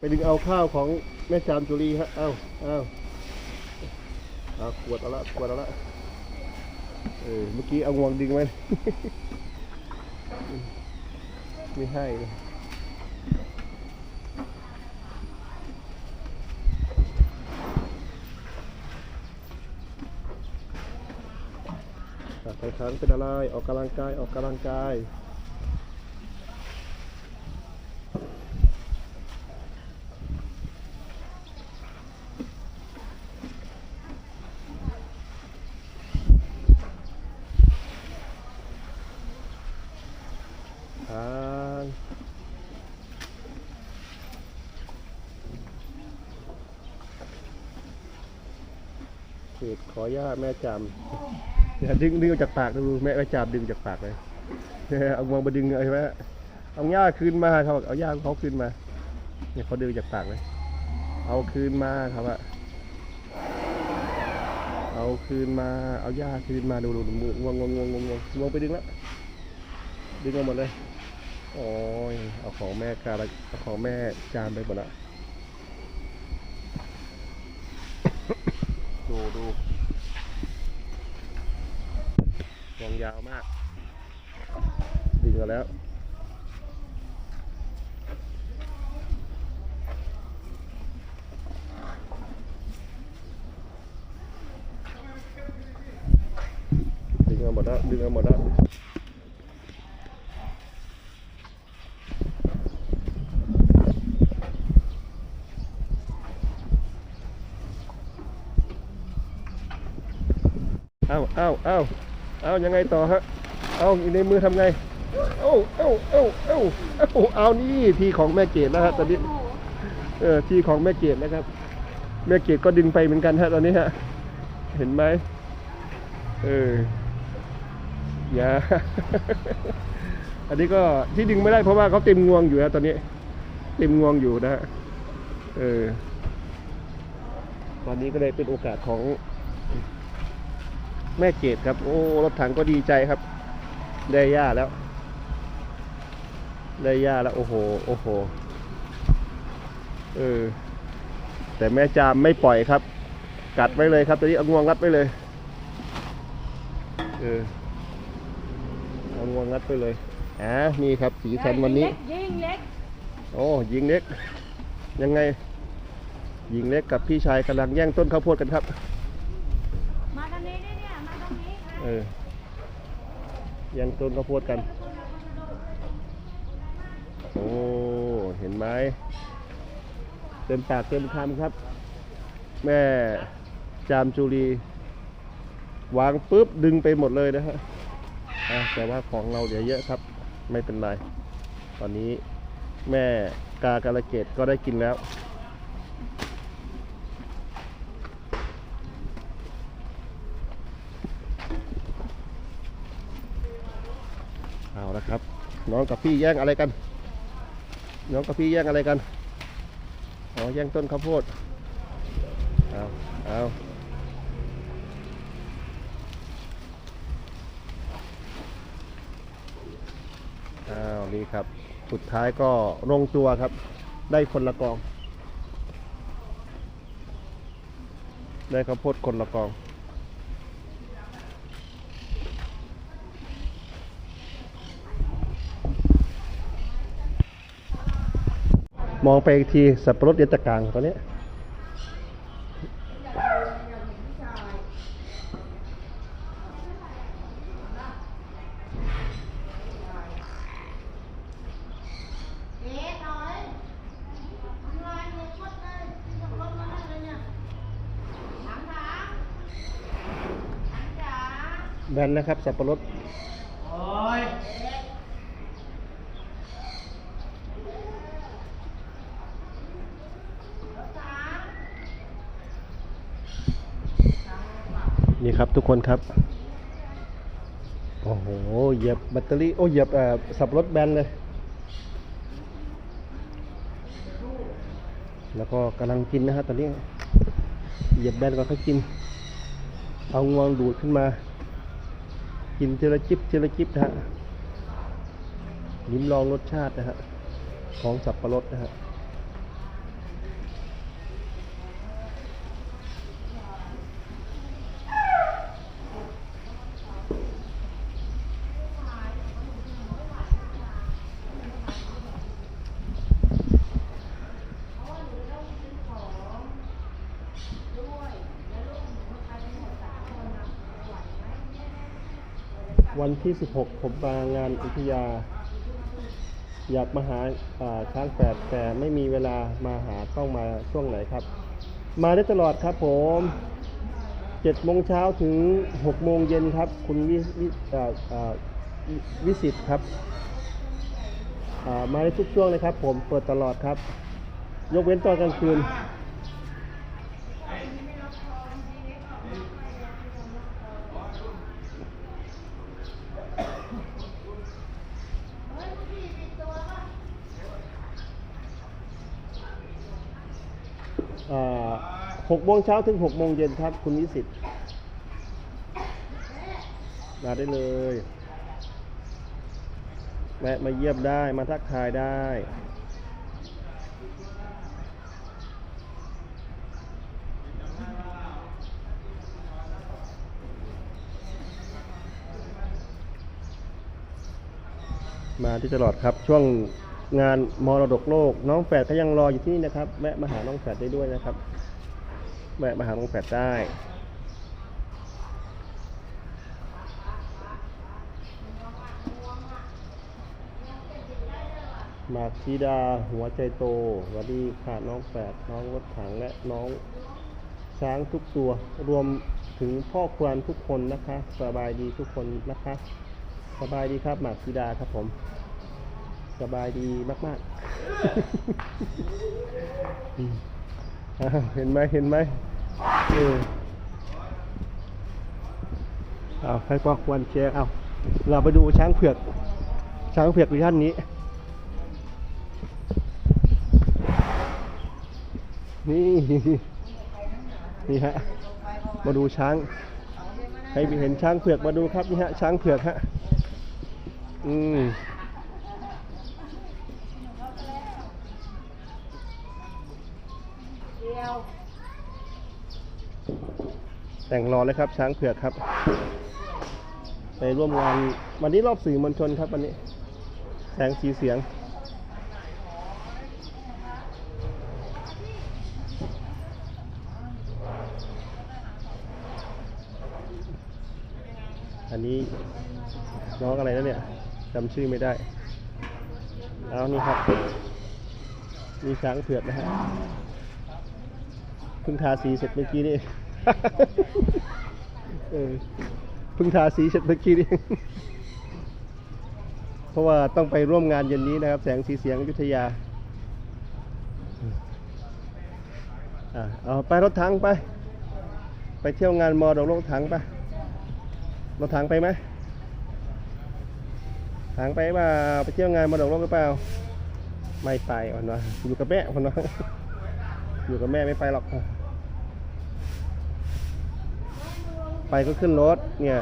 ไปดึงเอาข้าวของแม่จามจุลีฮะ เอ้าเอ้าเอาขวดเอาละขวดเอาละ เออ เมื่อกี้เอางวงดึงไว้ ไม่ให้เลยอะแข่งขันเป็นอะไร ออกกำลังกาย ออกกำลังกาย ทาง เขตขอย่าแม่จำอย่าดึงดึงออกจากปากดูแม่แม่จำดึงจากปากเลยเอางวงมาดึงเอาใช่ไหมเอาหญ้าคืนมาเขาบอกเอาหญ้าเขาคืนมาเนี่ยเขาดึงจากปากเลย เอาคืนมาครับอะเอาคืนมาเอาหญ้าคืนมาดูดูมืองวงงวงงวงงวงงวงวงไปดึงแล้วดึงเอาหมดเลยโอ้ยเอาของแม่กาลเอาของแม่จานไปหมดละ ดูดูวง ยาวมากดึงเอาแล้วดึงเอาหมดแล้วดึงเอาหมดแล้วเอ้าเอ้าเอ้า เอายังไงต่อฮะ เอาอยู่ในมือทำไง เอ้าเอ้าเอ้าเอ้าเอ้าเอานี่ทีของแม่เกดนะฮะตอนนี้เออทีของแม่เกดนะครับ แม่เกดก็ดึงไปเหมือนกันฮะตอนนี้ฮะ เห็นไหมเอออย่าอันนี้ก็ที่ดึงไม่ได้เพราะว่าเขาเต็มงวงอยู่นะตอนนี้ เต็มงวงอยู่นะฮะเออตอนนี้ก็เลยเป็นโอกาสของ แม่เกดครับ โอ้ รถถังก็ดีใจครับ ได้ย่าแล้ว ได้ย่าแล้ว โอ้โห โอ้โห เออ แต่แม่จามไม่ปล่อยครับ กัดไว้เลยครับตอนนี้เอางวงรัดไว้เลย เออ เอางวงรัดไปเลย อ่า นี่ครับ สีสันวันนี้ ยิงเล็ก โอ้ ยิงเล็ก ยังไง ยิงเล็กกับพี่ชายกำลังแย่งต้นข้าวโพดกันครับ มาตรงนี้นี่เนี่ย มาตรงนี้ เออย่งต้นข้าวโพดกัน โอ้ เห็นไหมเต็มปากเต็มคำครับ แม่จามจุรีวางปุ๊บดึงไปหมดเลยนะฮะแต่ว่าของเราเดี๋ยวเยอะครับ ไม่เป็นไร ตอนนี้แม่กากาลเกตก็ได้กินแล้ว เอาละครับ น้องกับพี่แย่งอะไรกัน น้องกับพี่แย่งอะไรกันอ๋อแย่งต้นข้าวโพดเอาเอาอ้าวนี่ครับ สุดท้ายก็ลงตัวครับ ได้คนละกอง ได้ข้าวโพดคนละกอง มองไปอีกทีสับปะรดยันตะการตอนนี้แบนนะครับสับปะรดนี่ครับ ทุกคนครับ โอ้โหเหยียบแบตเตอรี่ โอ้เหยียบสับรดแบนเลย แล้วก็กำลังกินนะฮะตอนนี้ เหยียบแบนก่อนค่อยกิน เอางวงดูดขึ้นมา กินทีละจิบทีละจิบนะฮะลิ้มลองรสชาตินะฮะ ของสับปะรดนะฮะ วันที่ 16 ผมมางานอุทยา อยากมาหาช้างแฝดแต่ไม่มีเวลามาหาต้องมาช่วงไหนครับ มาได้ตลอดครับผม7โมงเช้าถึง 6 โมงเย็นครับ คุณวิวิวิสิตครับมาได้ทุกช่วงเลยครับ ผมเปิดตลอดครับ ยกเว้นตอนกลางคืน หกโมงเช้าถึงหกโมงเย็นครับ คุณวิสิตมาได้เลยแวะมาเยี่ยมได้มาทักทายได้มาที่ตลอดครับช่วง งานมรดกโลก น้องแฝดก็ยังรออยู่ที่นี่นะครับ แวะมาหาน้องแฝดได้ด้วยนะครับ แวะมาหาน้องแฝดได้มากชีดาหัวใจโตสวัสดีค่ะน้องแฝดน้องรถถังและน้องช้างทุกตัว รวมถึงพ่อควานทุกคนนะคะ สบายดีทุกคนนะคะ สบายดีครับหมากชีดาครับผม สบายดีมากๆอืมอ้าวเห็นไหมเห็นไหมเออเอาให้พ่อควรแชร์เอาเราไปดูช้างเผือก ช้างเผือกดิท่านนี้ นี่ นี่ฮะ มาดูช้าง ใครเห็นช้างเผือกมาดูครับนี่ฮะ ช้างเผือกฮะ อืม เดียว แต่งรอเลยครับ ช้างเผือกครับ ไปร่วมงานวันนี้รอบสื่อมวลชนครับวันนี้ แสงสีเสียง อันนี้น้องอะไรแล้วเนี่ยจำชื่อไม่ได้เอานี่ครับ มีช้างเผือกนะฮะเพิ่งทาสีเสร็จเมื่อกี้นี่ เออเพิ่งทาสีเสร็จเมื่อกี้นี่ เพราะว่าต้องไปร่วมงานเย็นนี้นะครับ แสงสีเสียงอยุธยาอะเอาไปรถถังไป ไปเที่ยวงานมอดอกรถถังไปรถถังไปไหมถังไปเปล่าไปเที่ยวงานมอดอกรถหรือเปล่า ไม่ไปวันวะอยู่กับแม่วันวะอยู่กับแม่ไม่ไปหรอก ไปก็ขึ้นรถเนี่ย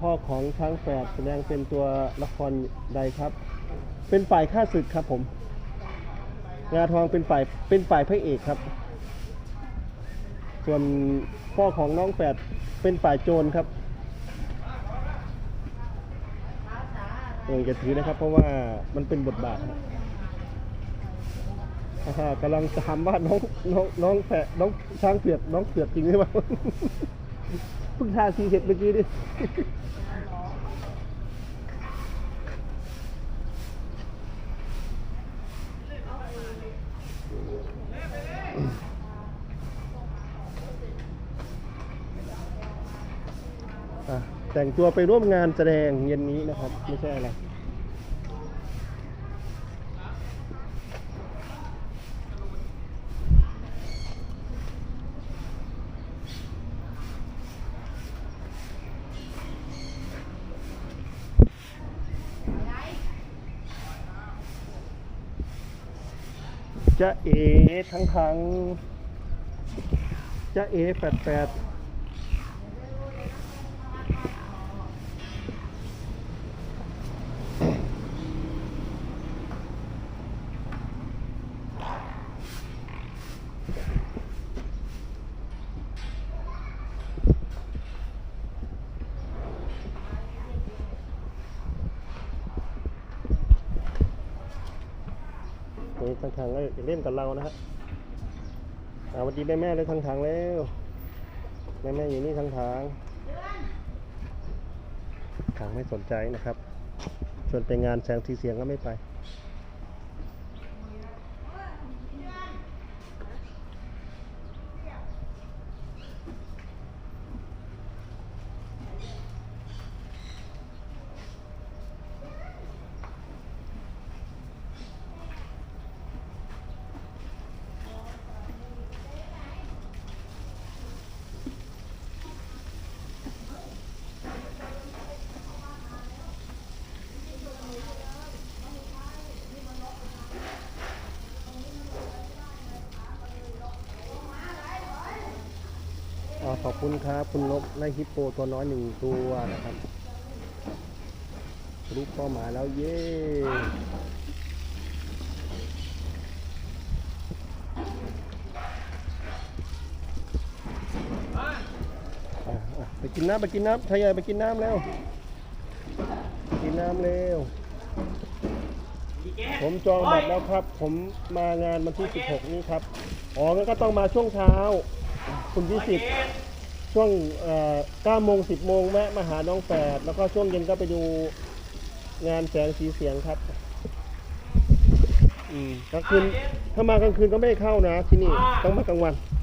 พ่อของช้างแฝดแสดงเป็นตัวละครใดครับ เป็นฝ่ายข้าศึกครับผม งาทองเป็นฝ่ายเป็นฝ่ายพระเอกครับ ส่วนพ่อของน้องแฝดเป็นฝ่ายโจรครับเออจะถือนะครับ เพราะว่ามันเป็นบทบาทกำลังถามว่าน้องน้องน้องแฝดน้องช้างเผือกน้องเผือกจริงหรือเปล่าเพิ่งทาสีเสร็จเมื่อกี้ดิ อะ แต่งตัวไปร่วมงานแสดงเย็นนี้นะครับ ไม่ใช่อะไรจะเอทั้งทั้งจะเอแปดแปด นี่ ทางทางก็จะเล่นกับเรานะฮะอาสวัสดีแม่แม่เลยทางทางแล้วแม่แม่อยู่นี่ทางทางทางไม่สนใจนะครับชวนไปงานแสงสีเสียงก็ไม่ไป ขอบคุณครับ คุณนกไลฮิปโปตัวน้อยหนึ่งตัวนะครับรูปเป้าหมายแล้วเย้อ่ไปกินน้ำไปกินน้ำชายใหญ่ไปกินน้ำแล้วกินน้ำเร็ว ผมจองบัตรแล้วครับ ผมมางานวันที่ 16 นี้ครับ อ๋องั้นก็ต้องมาช่วงเช้า คุณยี่สิบ ช่วงเอ่อ9โมง 10 โมงแวะมาหาน้องแฝดแล้วก็ช่วงเย็นก็ไปดูงานแสงสีเสียงครับ อืมกลางคืนถ้ามากลางคืนก็ไม่ให้เข้านะที่นี่ ต้องมากลางวันเ